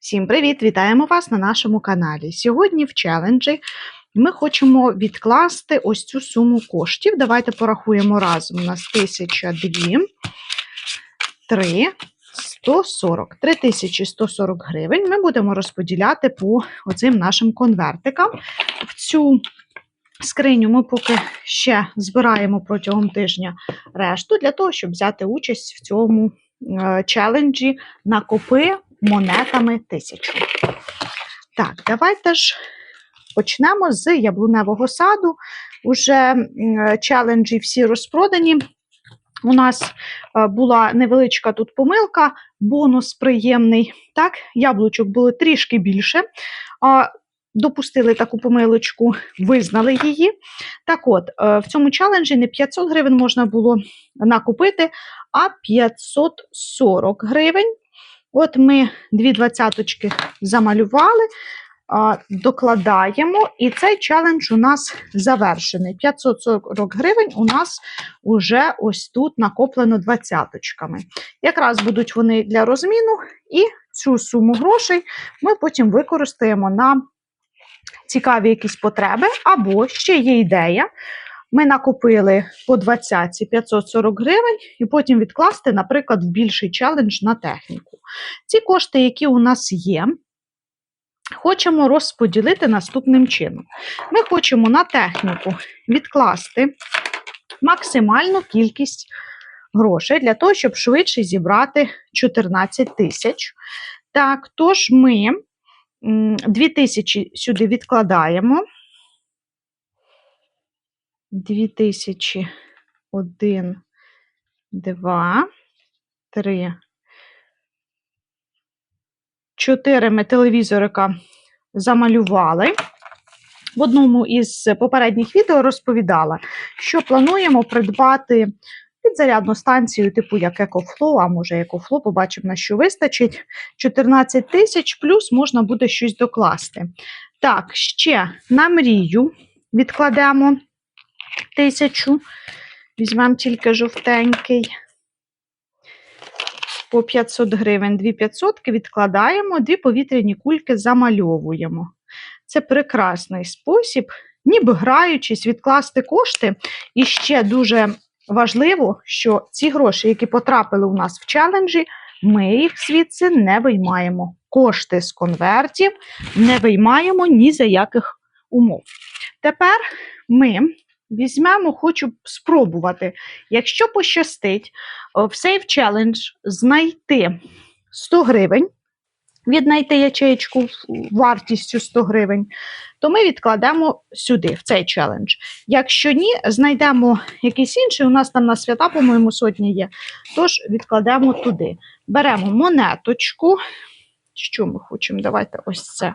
Всім привіт! Вітаємо вас на нашому каналі. Сьогодні в челенджі ми хочемо відкласти ось цю суму коштів. Давайте порахуємо разом. У нас 1002, 3, 140. 3140 гривень ми будемо розподіляти по оцим нашим конвертикам. В цю скриню ми поки ще збираємо протягом тижня решту для того, щоб взяти участь в цьому е, челенджі накопи монетами 1000. Так, давайте ж почнемо з яблуневого саду. Уже челенджі всі розпродані. У нас е, була невеличка тут помилка, бонус приємний. Так, яблучок було трішки більше. Допустили таку помилочку, визнали її. Так от, е, в цьому челенджі не 500 гривень можна було накупити, а 540 гривень. От ми дві двадцяточки замалювали, докладаємо, і цей челендж у нас завершений. 540 гривень у нас уже ось тут накоплено двадцяточками. Якраз будуть вони для розміну, і цю суму грошей ми потім використаємо на цікаві якісь потреби, або ще є ідея. Ми накопили по 20 540 гривень і потім відкласти, наприклад, в більший челендж на техніку. Ці кошти, які у нас є, хочемо розподілити наступним чином. Ми хочемо на техніку відкласти максимальну кількість грошей для того, щоб швидше зібрати 14 тисяч. Так, тож ми 2 тисячі сюди відкладаємо. 2000, 1, 2, 3, 4 ми телевізорика замалювали. В одному із попередніх відео розповідала, що плануємо придбати підзарядну станцію, типу як EcoFlow, а може EcoFlow, побачимо, на що вистачить. 14 тисяч, плюс можна буде щось докласти. Так, ще на мрію відкладемо тисячу. Візьмемо тільки жовтенький. По 500 гривень, 2 500 відкладаємо, дві повітряні кульки замальовуємо. Це прекрасний спосіб, ніби граючись, відкласти кошти. І ще дуже важливо, що ці гроші, які потрапили у нас в челенджі, ми їх звідси не виймаємо. Кошти з конвертів не виймаємо ні за яких умов. Тепер ми візьмемо, хочу спробувати, якщо пощастить в Save Challenge знайти 100 гривень, віднайти ячеєчку вартістю 100 гривень, то ми відкладемо сюди, в цей челендж. Якщо ні, знайдемо якийсь інший, у нас там на свята, по-моєму, сотні є, тож відкладемо туди. Беремо монеточку. Що ми хочемо? Давайте ось це.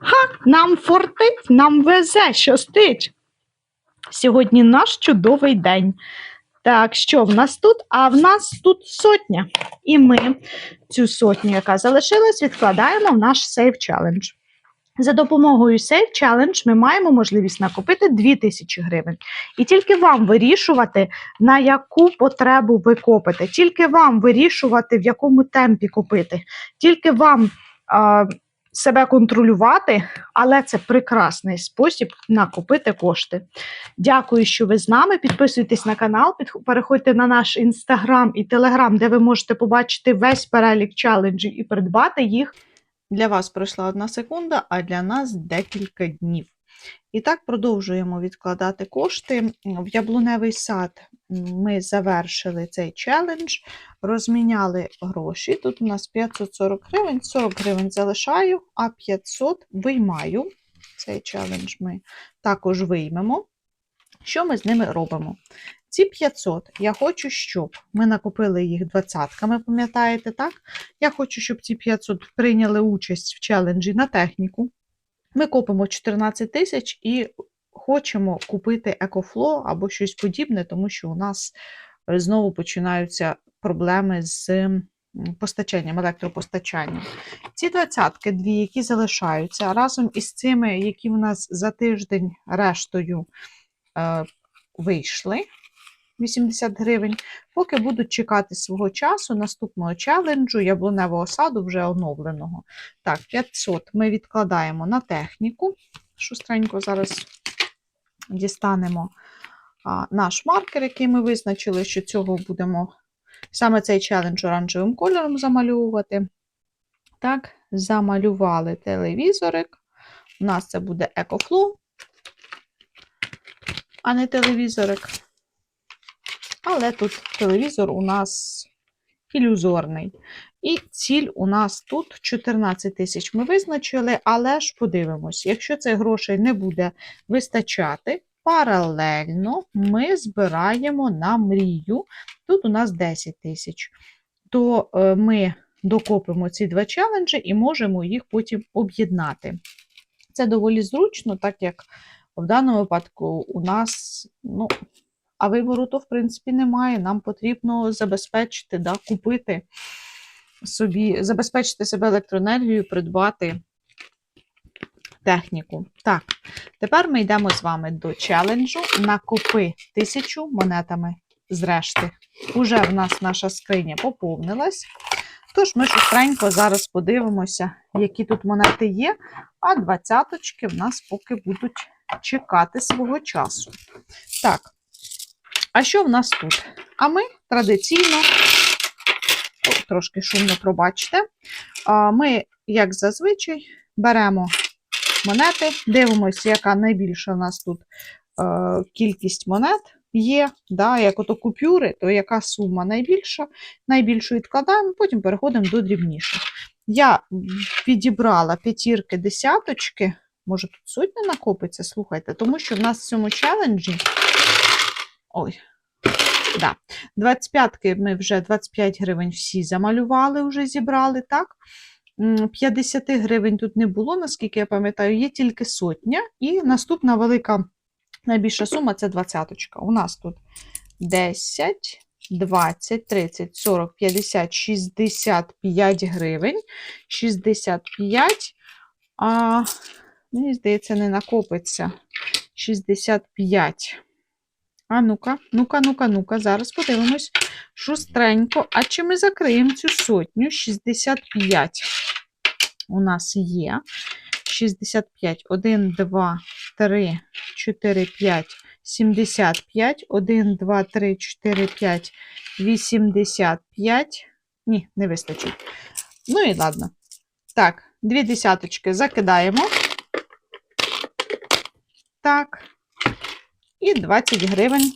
Ха, нам фортить, нам везе, щастить. Сьогодні наш чудовий день. Так, що в нас тут? А в нас тут сотня. І ми цю сотню, яка залишилась, відкладаємо в наш Save Challenge. За допомогою Save Challenge ми маємо можливість накопити 2000 гривень. І тільки вам вирішувати, на яку потребу ви копите, тільки вам вирішувати, в якому темпі копити, тільки вам себе контролювати, але це прекрасний спосіб накопити кошти. Дякую, що ви з нами. Підписуйтесь на канал, переходьте на наш інстаграм і телеграм, де ви можете побачити весь перелік челенджів і придбати їх. Для вас пройшла одна секунда, а для нас декілька днів. І так продовжуємо відкладати кошти. В яблуневий сад ми завершили цей челендж, розміняли гроші. Тут у нас 540 гривень, 40 гривень залишаю, а 500 виймаю. Цей челендж ми також виймемо. Що ми з ними робимо? Ці 500 я хочу, щоб ми накопили їх двадцятками, пам'ятаєте, так? Я хочу, щоб ці 500 прийняли участь в челенджі на техніку. Ми копимо 14 тисяч і хочемо купити EcoFlow або щось подібне, тому що у нас е, знову починаються проблеми з постачанням, електропостачанням. Ці двадцятки, дві, які залишаються, разом із цими, які в нас за тиждень рештою е, вийшли, 80 гривень, поки будуть чекати свого часу наступного челенджу яблуневого саду вже оновленого. Так, 500 ми відкладаємо на техніку. Шустренько зараз дістанемо а, наш маркер, який ми визначили, що цього будемо саме цей челендж оранжевим кольором замальовувати. Так, замалювали телевізорик. У нас це буде EcoFlow, а не телевізорик. Але тут телевізор у нас ілюзорний. І ціль у нас тут 14 тисяч ми визначили, але ж подивимось, якщо цих грошей не буде вистачати, паралельно ми збираємо на мрію. Тут у нас 10 тисяч. То е, ми докопимо ці два челенджі і можемо їх потім об'єднати. Це доволі зручно, так як в даному випадку у нас, ну, а вибору то, в принципі, немає. Нам потрібно забезпечити, да, купити собі, забезпечити себе електроенергією, придбати техніку. Так, тепер ми йдемо з вами до челенджу накупи тисячу монетами зрешти. Уже в нас наша скриня поповнилась. Тож ми шустренько зараз подивимося, які тут монети є, а двадцяточки в нас поки будуть чекати свого часу. Так, а що в нас тут? А ми традиційно, трошки шумно пробачте, ми, як зазвичай, беремо монети, дивимося, яка найбільша у нас тут е, кількість монет є. Да, як ото купюри, то яка сума найбільша, найбільшу відкладаємо, потім переходимо до дрібніших. Я підібрала п'ятірки, десяточки. Може, тут сотня накопиться, слухайте, тому що в нас в цьому челенджі. Ой, да. 25-ки ми вже 25 гривень всі замалювали, вже зібрали, так? 50 гривень тут не було, наскільки я пам'ятаю, є тільки сотня. І наступна велика найбільша сума це 20. У нас тут 10, 20, 30, 40, 50, 65 гривень. 65. А, мені здається, не накопиться. 65. А ну-ка, ну-ка, ну-ка, ну-ка, зараз подивимось. Шустренько. А чи ми закриємо цю сотню? 65 у нас є. 65. 1, 2, 3, 4, 5, 75. 1, 2, 3, 4, 5, 85. Ні, не вистачить. Ну і ладно. Так, дві десяточки закидаємо. Так. І 20 гривень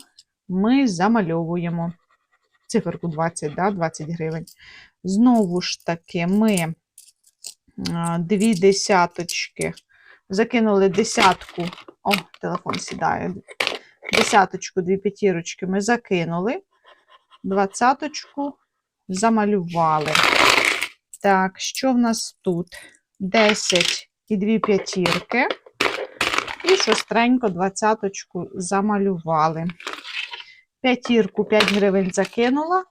ми замальовуємо. Циферку 20, да, 20 гривень. Знову ж таки, ми дві десяточки. Закинули десятку. О, телефон сідає. Десяточку, дві п'ятірочки ми закинули. Двадцяточку замалювали. Так, що в нас тут? 10 і дві п'ятірки. І шостренько двадцяточку замалювали. П'ятірку 5 гривень закинула,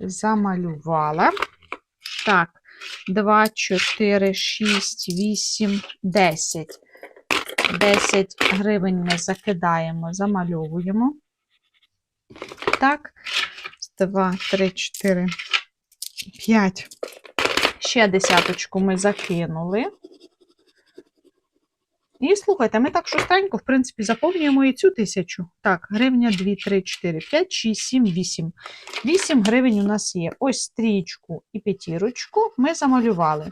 замалювала. Так, 2, 4, 6, 8, 10. 10 гривень ми закидаємо, замальовуємо. Так, 2, 3, 4, 5. Ще десяточку ми закинули. І слухайте, ми так шустенько, в принципі, заповнюємо і цю тисячу. Так, гривня 2, 3, 4, 5, 6, 7, 8. 8 гривень у нас є. Ось стрічку і п'ятірочку ми замалювали.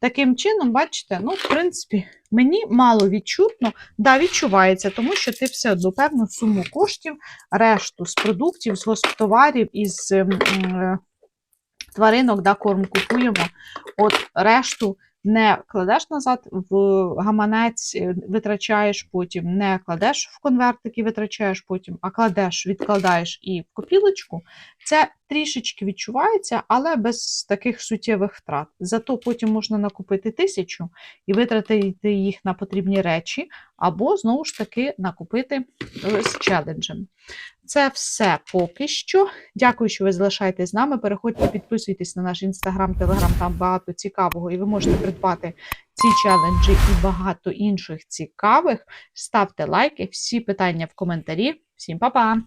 Таким чином, бачите, ну, в принципі, мені мало відчутно, да, відчувається, тому що ти все одно певну суму коштів, решту з продуктів, з госптоварів, із ем, е, тваринок, да, корм купуємо. От решту не кладеш назад в гаманець, е, витрачаєш потім, не кладеш в конвертики, витрачаєш потім, а кладеш, відкладаєш і в копілочку. Це трішечки відчувається, але без таких суттєвих втрат. Зато потім можна накупити тисячу і витратити їх на потрібні речі, або знову ж таки накупити з челенджем. Це все поки що. Дякую, що ви залишаєтесь з нами. Переходьте, підписуйтесь на наш інстаграм, телеграм, там багато цікавого, і ви можете придбати ці челенджі і багато інших цікавих. Ставте лайки, всі питання в коментарі. Всім па-па!